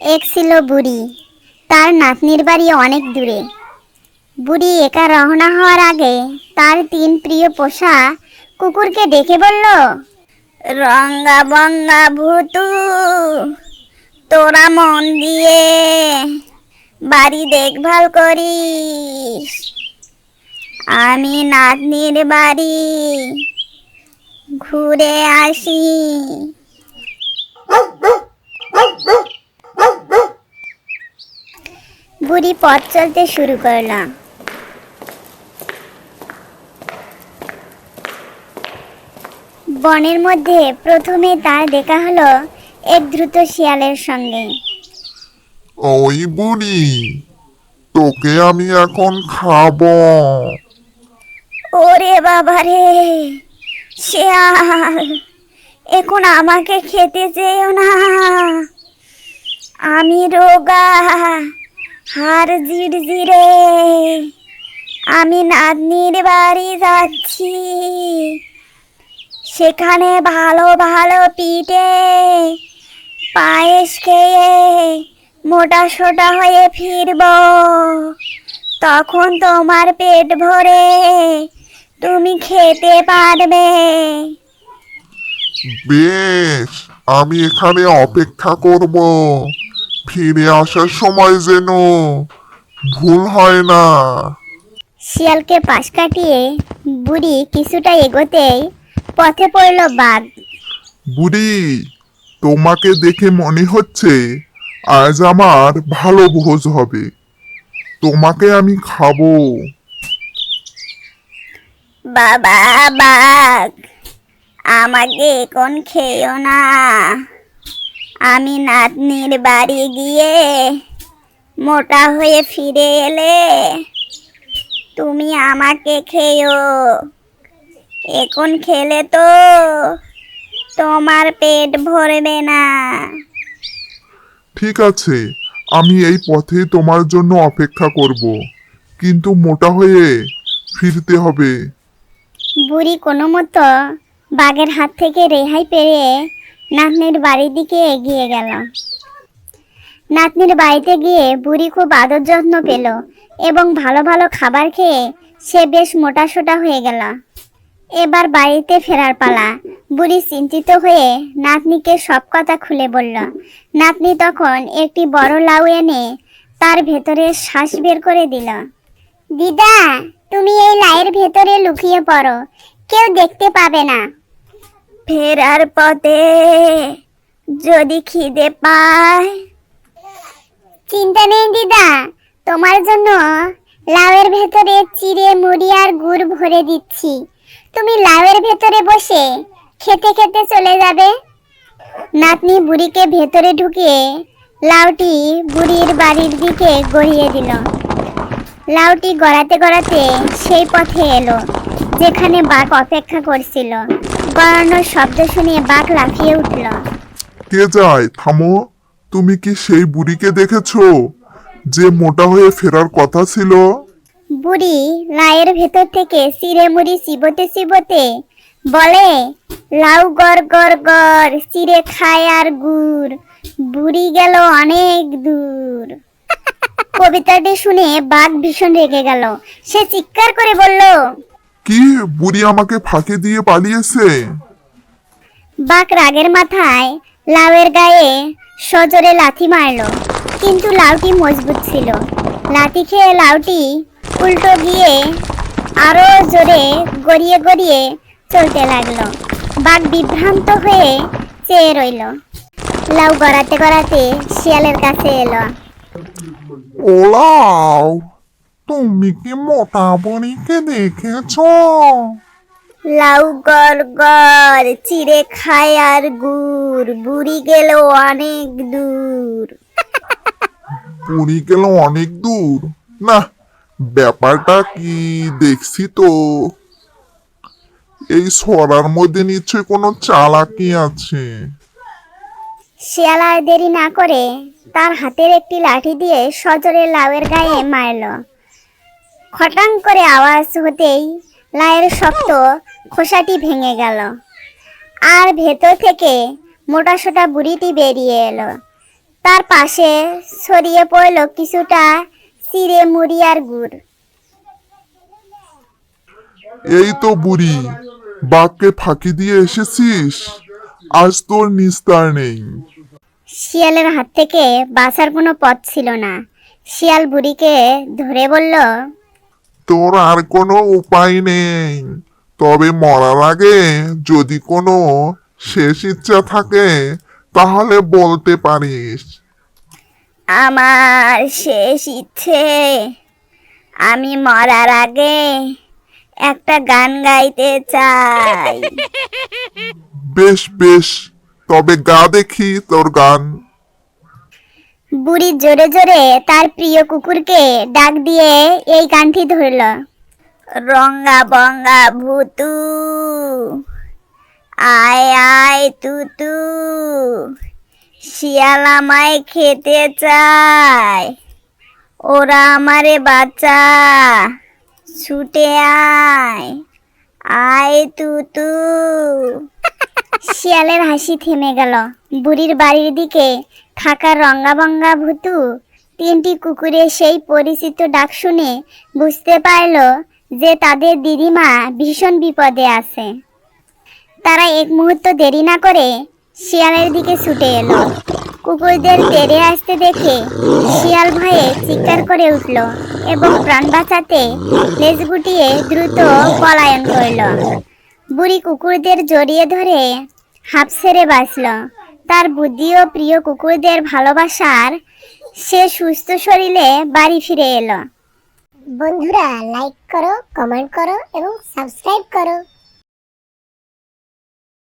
এক ছিল বুড়ি। তার নাতনির বাড়ি অনেক দূরে। বুড়ি একা রওনা হওয়ার আগে তার তিন প্রিয় পোষা কুকুরকে ডেকে বলল, রঙ্গা বঙ্গা ভূতু, তোরা মন দিয়ে বাড়ি দেখভাল করিস। আমি নাতনির বাড়ি ঘুরে আসি। বুড়ি পথ চলতে শুরু করলাম। বনের মধ্যে প্রথমে তার দেখা হলো এক দ্রুত শিয়ালের সঙ্গে। ওই বুড়ি তোকে আমি এখন খাব। ওরে বাবা রে শিয়াল এখন আমাকে খেতে চেয়েও না। আমি রোগা। হার জিড়জিড়ে আমি নাতনির বাড়ি যাচ্ছি। সেখানে ভালো ভালো পিঠে পায়েস খেয়ে মোটা সোটা হয়ে ফিরবো। তখন তোমার পেট ভরে তুমি খেতে পারবে। বেশ, আমি এখানে অপেক্ষা করব। ফিরে আসার সময় যেন ভুল হয় না। শিয়ালকে পাশ কাটিয়ে বুড়ি কিছুটা এগোতেই পথে পড়ল বাঘ। বুড়ি তোমাকে দেখে মনে হচ্ছে আজ আমার ভালো ভোজ হবে। তোমাকে আমি খাব। বাবা বাঘ আমাকে কোন খেয়েও না। আমি নাতনির বাড়ি গিয়ে মোটা হয়ে ফিরে এলে তুমি আমাকে খেয়েও। এখন খেলে তো তোমার পেট ভরবে না। ঠিক আছে আমি এই পথে তোমার জন্য অপেক্ষা করব কিন্তু মোটা হয়ে ফিরতে হবে। বুড়ি কোনো মতো বাঘের হাত থেকে রেহাই পেয়ে নাতনির বাড়ির দিকে এগিয়ে গেল নাতনির বাড়িতে গিয়ে বুড়ি খুব আদর যত্ন পেল এবং ভালো ভালো খাবার খেয়ে সে বেশ মোটাসোটা হয়ে গেল। এবার বাড়িতে ফেরার পালা, বুড়ি চিন্তিত হয়ে নাতনিকে সব কথা খুলে বলল। নাতনি তখন একটি বড় লাউ এনে তার ভেতরে শ্বাস বের করে দিল। দিদা, তুমি এই লাইয়ের ভেতরে লুকিয়ে পড়ো, কেউ দেখতে পাবে না। ফেরার পথে যদি খিদে পায়। চিন্তা নেই দিদা, তোমার জন্য লাউয়ের ভেতরে চিড়ে মুড়ি আর গুড় ভরে দিচ্ছি। তুমি লাউয়ের ভেতরে বসে খেতে খেতে চলে যাবে। নাতনি বুড়িকে ভেতরে ঢুকিয়ে লাউটি বুড়ির বাড়ির দিকে গড়িয়ে দিল। লাউটি গড়াতে গড়াতে সেই পথে এলো, যেখানে বাঘ অপেক্ষা করছিল। গড়ানোর শব্দ শুনে বাঘ লাফিয়ে উঠল। কে যায়? থামো। তুমি কি সেই বুড়িকে দেখেছ? যে মোটা হয়ে ফেরার কথা ছিল? বুড়ি লায়ের ভেতর থেকে চিড়ে মুড়ি চিবোতে চিবোতে বলে লাউ গড় গড় গড় চিড়ে খায় আর গুড় বুড়ি গেল অনেক দূর। কবিতাটি শুনে বাঘ ভীষণ রেগে গেল। সে চিৎকার করে বলল কি? বুড়ি আমাকে ফাঁকি দিয়ে পালিয়েছে। বাঘ রাগের মাথায় লাউয়ের গায়ে সজোরে লাথি মারলো কিন্তু লাউটি মজবুত ছিল। লাথি খেয়ে লাউটি উল্টো গিয়ে আরও জোরে গড়িয়ে গড়িয়ে চলতে লাগল। বাঘ বিভ্রান্ত হয়ে চেয়ে রইল। লাউ গড়াতে গড়াতে শিয়ালের কাছে এলো। ওলাও! তুমি কি মোটা বুড়িকে দেখেছ? লাউ গড় চিড়ে খায় আর গুড় বুড়ি গেল অনেক দূর। পুরী গেল অনেক দূর? না ব্যাপারটা কি দেখছি তো। এই সরার মধ্যে নিশ্চয় কোনো চালাকি আছে। শিয়াল দেরি না করে তার হাতের একটি লাঠি দিয়ে সজোরে লাউয়ের গায়ে মারল। খটাং করে আওয়াজ হতেই লায়ের শক্ত খোসাটি ভেঙে গেল। আর ভেতর থেকে মোটা সোটা বুড়িটি বেরিয়ে এলো। তার পাশে ছড়িয়ে পড়ল কিছুটা চিড়ে মুড়ি আর গুড়। এই তো বুড়ি বাঘকে ফাঁকি দিয়ে এসেছিস? আজ তোর নিস্তার নেই। শিয়ালের হাত থেকে বাঁচার কোনো পথ ছিল না। শিয়াল বুড়িকে ধরে বলল তোর আর কোনো উপায় নেই। তবে মরার আগে যদি কোনো শেষ ইচ্ছা থাকে তাহলে বলতে পারিস। আমার শেষ ইচ্ছে আমি মরার আগে একটা গান গাইতে চাই। বেশ বেশ। তবে গা দেখি তোর গান। বুড়ি জোরে জোরে তার প্রিয় কুকুরকে ডাক দিয়ে এই গানটি ধরল। রঙ্গা বঙ্গা ভূতু আয় আয় তুতু শিয়াল আমায় খেতে চায় ওরা আমারে বাচ্চা ছুটে আয় আয় তুতু। শিয়ালের হাসি থেমে গেল। বুড়ির বাড়ির দিকে থাকা রঙ্গাবঙ্গা ভুতু তিনটি কুকুরের সেই পরিচিত ডাক শুনে বুঝতে পারল যে তাদের দিদিমা ভীষণ বিপদে আছে। তারা এক মুহূর্ত দেরি না করে শিয়ালের দিকে ছুটে এলো। কুকুরদের তেড়ে আসতে দেখে শিয়াল ভয়ে চিৎকার করে উঠল এবং প্রাণ বাঁচাতে লেজ গুটিয়ে দ্রুত পলায়ন করল। বুড়ি কুকুরদের জড়িয়ে ধরে হাঁপ ছেড়ে বাঁচল। তার বুদ্ধি ও প্রিয় কুকুরদের ভালোবাসার সে সুস্থ শরীরে বাড়ি ফিরে এলো। বন্ধুরা লাইক করো কমেন্ট করো এবং সাবস্ক্রাইব করো।